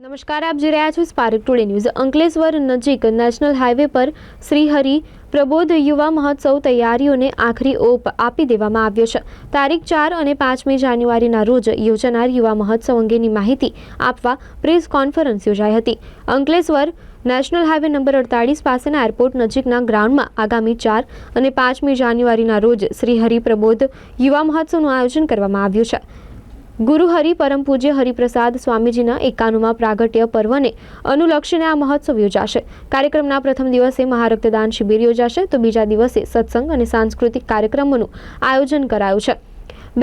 નમસ્કાર, આપ જોઈ રહ્યા છો સ્પાર્ક ટુડે ન્યૂઝ અંકલેશ્વર નજીક નેશનલ હાઈવે પર શ્રીહરિ પ્રબોધ યુવા મહોત્સવ તૈયારીઓને આખરી ઓપ આપી દેવામાં આવ્યો છે. તારીખ ચાર અને પાંચમી જાન્યુઆરીના રોજ યોજાનાર યુવા મહોત્સવ અંગેની માહિતી આપવા પ્રેસ કોન્ફરન્સ યોજાઈ હતી. અંકલેશ્વર નેશનલ હાઈવે નંબર અડતાળીસ પાસેના એરપોર્ટ નજીકના ગ્રાઉન્ડમાં આગામી ચાર અને પાંચમી જાન્યુઆરીના રોજ શ્રી હરિ પ્રબોધ યુવા મહોત્સવનું આયોજન કરવામાં આવ્યું છે. ગુરુ હરિ પરમ પૂજ્ય હરિપ્રસાદ સ્વામીજીના એકાનુમાં પ્રાગટ્ય પર્વને અનુલક્ષીને આ મહોત્સવ યોજાશે. કાર્યક્રમના પ્રથમ દિવસે મહારક્તદાન શિબિર યોજાશે, તો બીજા દિવસે સત્સંગ અને સાંસ્કૃતિક કાર્યક્રમોનું આયોજન કરાયું છે.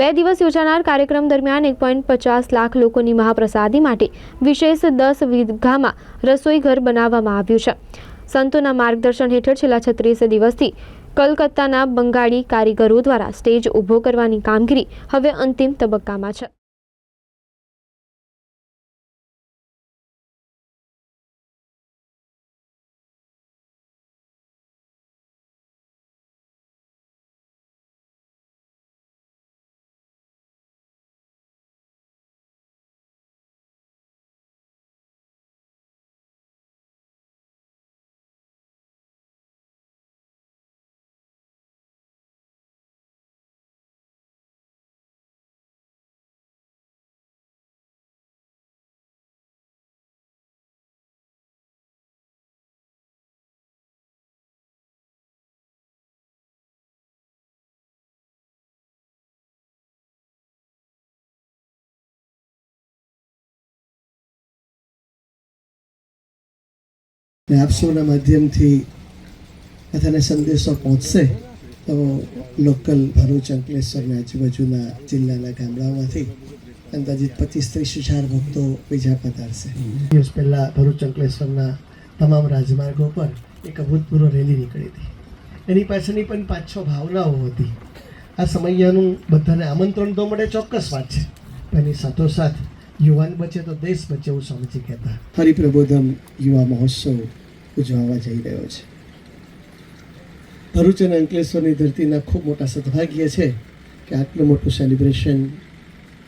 બે દિવસ યોજાનાર કાર્યક્રમ દરમિયાન એક પોઈન્ટ પચાસ લાખ લોકોની મહાપ્રસાદી માટે વિશેષ દસ વીઘામાં રસોઈ ઘર બનાવવામાં આવ્યું છે. સંતોના માર્ગદર્શન હેઠળ છેલ્લા છત્રીસ દિવસથી કલકત્તાના બંગાળી કારીગરો દ્વારા સ્ટેજ ઊભો કરવાની કામગીરી હવે અંતિમ તબક્કામાં છે. ને આપ માધ્યમથી બધાને સંદેશો પહોંચશે તો લોકલ ભરૂચ અંકલેશ્વરના આજુબાજુના જિલ્લાના ગામડાઓમાંથી અંદાજિત પચીસ ત્રીસ હજાર ભક્તો બીજા પધારશે. દિવસ પહેલાં ભરૂચ અંકલેશ્વરના તમામ રાજમાર્ગો પર એક અભૂતપૂર્વ રેલી નીકળી હતી. એની પાછળની પણ પાંચ છ ભાવનાઓ હતી. આ સમયનું બધાને આમંત્રણ તો મળે, ચોક્કસ વાત છે. પણ એની સાથોસાથ યુવાન બચે તો દેશ બચે એવું સ્વામીજી કહેતા. હરિપ્રબોધમ યુવા મહોત્સવ ઉજવવા જઈ રહ્યો છે. ભરૂચ અને અંકલેશ્વરની ધરતીના ખૂબ મોટા સદભાગ્ય છે કે આટલું મોટું સેલિબ્રેશન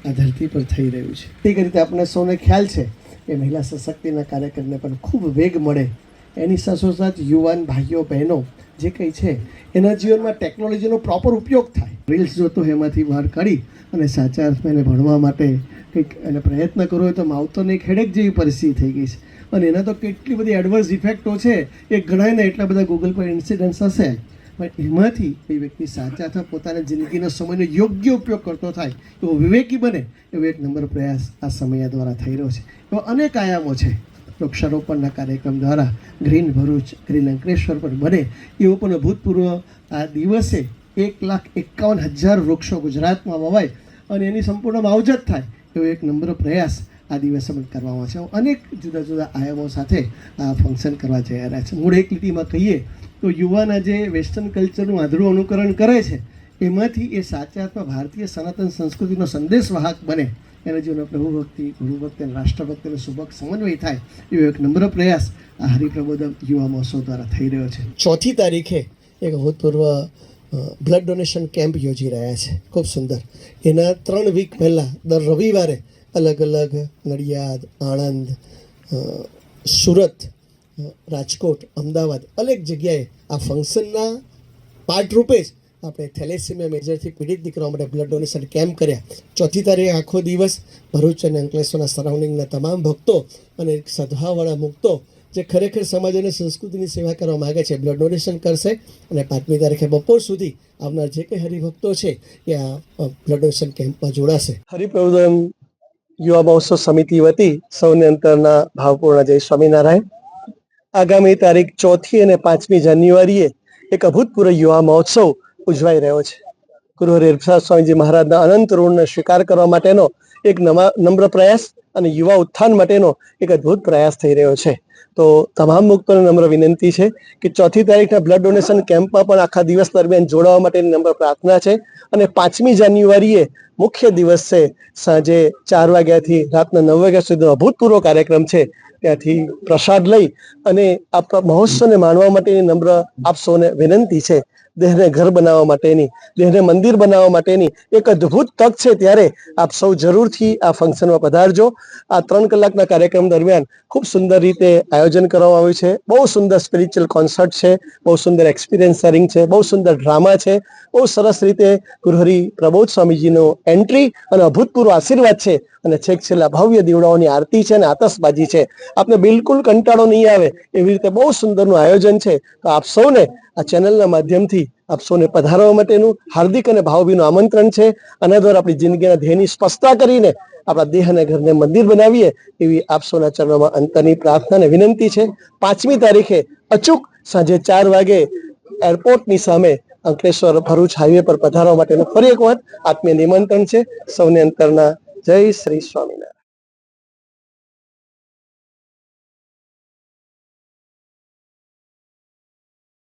આ ધરતી પર થઈ રહ્યું છે. તે રીતે આપણે સૌને ખ્યાલ છે કે મહિલા સશક્તિના કાર્યક્રમને પણ ખૂબ વેગ મળે. એની સાથોસાથ યુવાન ભાઈઓ, બહેનો જે કંઈ છે, એના જીવનમાં ટેકનોલોજીનો પ્રોપર ઉપયોગ થાય. રીલ્સ જોતો એમાંથી બહાર કાઢી અને સાચા અર્થમાં એને ભણવા માટે કંઈક એને પ્રયત્ન કરવો હોય તો માવતરને એક હેડેક જેવી પરિસ્થિતિ થઈ ગઈ છે. અને એના તો કેટલી બધી એડવર્સ ઇફેક્ટો છે, એ ગણાય ને એટલા બધા ગૂગલ પર ઇન્સિડન્ટ્સ હશે. પણ એમાંથી એ વ્યક્તિ સાચા અથવા પોતાના જિંદગીના સમયનો યોગ્ય ઉપયોગ કરતો થાય, એવો વિવેકી બને, એવો એક નંબર પ્રયાસ આ સમય દ્વારા થઈ રહ્યો છે. એવા અનેક આયામો છે. વૃક્ષારોપણના કાર્યક્રમ દ્વારા ગ્રીન ભરૂચ, ગ્રીન અંકલેશ્વર પણ બને એવો પણ ભૂતપૂર્વ આ દિવસે એક લાખ એકાવન હજાર વૃક્ષો ગુજરાતમાં વવાય અને એની સંપૂર્ણ માવજત થાય એવો એક નમ્ર પ્રયાસ આ દિવસે પણ કરવામાં છે. અનેક જુદા જુદા આયામો સાથે આ ફંક્શન કરવા જઈ રહ્યા છે. મૂળ એક લીટીમાં કહીએ તો યુવાના જે વેસ્ટર્ન કલ્ચરનું આંધળું અનુકરણ કરે છે. એમાંથી એ સાચા અર્થમાં ભારતીય સનાતન સંસ્કૃતિનો સંદેશ વાહક બને. એના જીવનમાં પ્રભુ ભક્તિ, ગુરુ ભક્તિ અને રાષ્ટ્રભક્તિનો સુભગ સમન્વય થાય, એવો એક નમ્ર પ્રયાસ આ હરિપ્રબોધક યુવા મહોત્સવ દ્વારા થઈ રહ્યો છે. ચોથી તારીખે એક ભૂતપૂર્વ બ્લડ ડોનેશન કેમ્પ યોજી રહ્યા છે. ખૂબ સુંદર. એના ત્રણ વીક પહેલાં, દર રવિવારે અલગ અલગ નડિયાદ, આણંદ સુરત રાજકોટ, અમદાવાદ અનેક જગ્યાએ આ ફંક્શનના પાર્ટ રૂપે જ આપણે થેલેસીમિયા મેજરથી પીડિત દીકરાઓ માટે બ્લડ ડોનેશન કેમ્પ કર્યા? ચોથી તારીખે આખો દિવસ ભરૂચ અને અંકલેશ્વરના સરાઉન્ડિંગના તમામ ભક્તો અને સદભાવવાળા મુક્તો જે ખરેખર સમાજ અને સંસ્કૃતિની સેવા કરવા માગે છે બ્લડ ડોનેશન કરશે અને પાંચમી તારીખે બપોર સુધી આવનાર જે કંઈ હરિભક્તો છે, એ આ બ્લડ ડોનેશન કેમ્પમાં જોડાશે. હરિપ્રબોધન યુવા મહોત્સવ સમિતિ વતી સૌને અંતરના ભાવપૂર્ણ જય સ્વામિનારાયણ. આગામી તારીખ ચોથી અને પાંચમી જાન્યુઆરીએ એક અભૂતપૂર્વ યુવા મહોત્સવ ઉજવાઈ રહ્યો છે. ગુરુ હરિપ્રસાદ સ્વામીજી મહારાજના અનંત ઋણને સ્વીકાર કરવા માટેનો એક નવા નમ્ર પ્રયાસ અને યુવા ઉત્થાન માટેનો એક અદ્ભુત પ્રયાસ થઈ રહ્યો છે. તો તમામ મુક્તોને નમ્ર વિનંતી છે કે ચોથી તારીખના બ્લડ ડોનેશન કેમ્પમાં પણ આખા દિવસ દરમિયાન જોડાવા માટેની નમ્ર પ્રાર્થના છે અને પાંચમી જાન્યુઆરીએ મુખ્ય દિવસ છે સાંજે ચાર વાગ્યાથી રાતના નવ વાગ્યા સુધીનો અભૂતપૂર્વ કાર્યક્રમ છે. ત્યાંથી પ્રસાદ લઈ અને આ મહોત્સવને માણવા માટેની નમ્ર આપ વિનંતી છે. દેહને ઘર બનાવવા માટેની, દેહને મંદિર બનાવવા માટેની એક અદ્ભુત તક છે ત્યારે આપ સૌ જરૂરથી આ ફંક્શનમાં પધારજો. આ ત્રણ કલાકના કાર્યક્રમ દરમિયાન ખૂબ સુંદર રીતે આયોજન કરવામાં આવ્યું છે. બહુ સુંદર સ્પિરિચ્યુઅલ કોન્સર્ટ છે, બહુ સુંદર એક્સપિરિયન્સ શેરિંગ છે, બહુ સુંદર ડ્રામા છે, બહુ સરસ રીતે ગુરુહરી પ્રબોધ સ્વામીજીનો એન્ટ્રી અને અભૂતપૂર્વ આશીર્વાદ છે. અને છેક છેલ્લા ભવ્ય દીવડાઓની આરતી છે અને આતશબાજી છે. આપને બિલકુલ કંટાળો નહીં આવે એવી રીતે બહુ સુંદરનું આયોજન છે. તો આપ સૌને આ ચેનલના માધ્યમથી આપ સૌને પધારવા માટેનું હાર્દિક અને ભાવભીનું આમંત્રણ છે. આના દ્વારા આપણી જિંદગીના ધ્યેયની સ્પષ્ટતા કરીને આપણા દેહ અને ઘરને મંદિર બનાવીએ એવી આપ સૌના ચરણોમાં અંતરની પ્રાર્થના અને વિનંતી છે. પાંચમી તારીખે અચૂક સાંજે ચાર વાગે એરપોર્ટની સામે અંકલેશ્વર ભરૂચ હાઈવે પર પધારવા માટેનું ફરી એક વાત આત્મીય નિમંત્રણ છે. સૌને અંતરના જય શ્રી સ્વામિનારાયણ.